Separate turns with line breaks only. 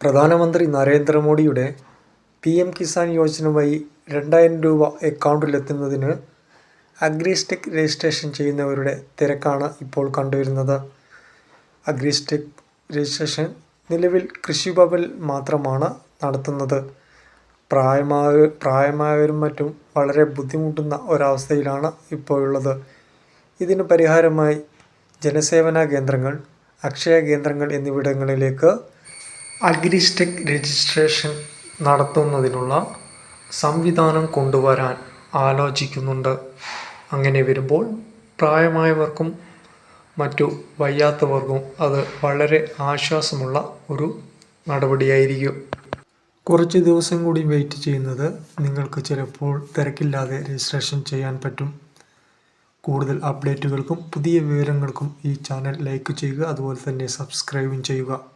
പ്രധാനമന്ത്രി നരേന്ദ്രമോദിയുടെ P M Kisan Yojana വഴി രണ്ടായിരം രൂപ അക്കൗണ്ടിലെത്തുന്നതിന് അഗ്രിസ്റ്റെക് രജിസ്ട്രേഷൻ ചെയ്യുന്നവരുടെ തിരക്കാണ് ഇപ്പോൾ കണ്ടുവരുന്നത്. അഗ്രിസ്റ്റെക് രജിസ്ട്രേഷൻ നിലവിൽ കൃഷിഭവനിൽ മാത്രമാണ് നടത്തുന്നത്. പ്രായമായ പ്രായമായവരും മറ്റും വളരെ ബുദ്ധിമുട്ടുന്ന ഒരവസ്ഥയിലാണ് ഇപ്പോഴുള്ളത്. ഇതിന് പരിഹാരമായി ജനസേവന കേന്ദ്രങ്ങൾ അക്ഷയ കേന്ദ്രങ്ങൾ എന്നിവിടങ്ങളിലേക്ക് അഗ്രിസ്റ്റെക് രജിസ്ട്രേഷൻ നടത്തുന്നതിനുള്ള സംവിധാനം കൊണ്ടുവരാൻ ആലോചിക്കുന്നുണ്ട്. അങ്ങനെ വരുമ്പോൾ പ്രായമായവർക്കും മറ്റു വയ്യാത്തവർക്കും അത് വളരെ ആശ്വാസമുള്ള ഒരു നടപടിയായിരിക്കും. കുറച്ച് ദിവസം കൂടി വെയിറ്റ് ചെയ്യുന്നത് നിങ്ങൾക്ക് ചിലപ്പോൾ തിരക്കില്ലാതെ രജിസ്ട്രേഷൻ ചെയ്യാൻ പറ്റും. കൂടുതൽ അപ്ഡേറ്റുകൾക്കും പുതിയ വിവരങ്ങൾക്കും ഈ ചാനൽ ലൈക്ക് ചെയ്യുക അതുപോലെ തന്നെ സബ്സ്ക്രൈബും ചെയ്യുക.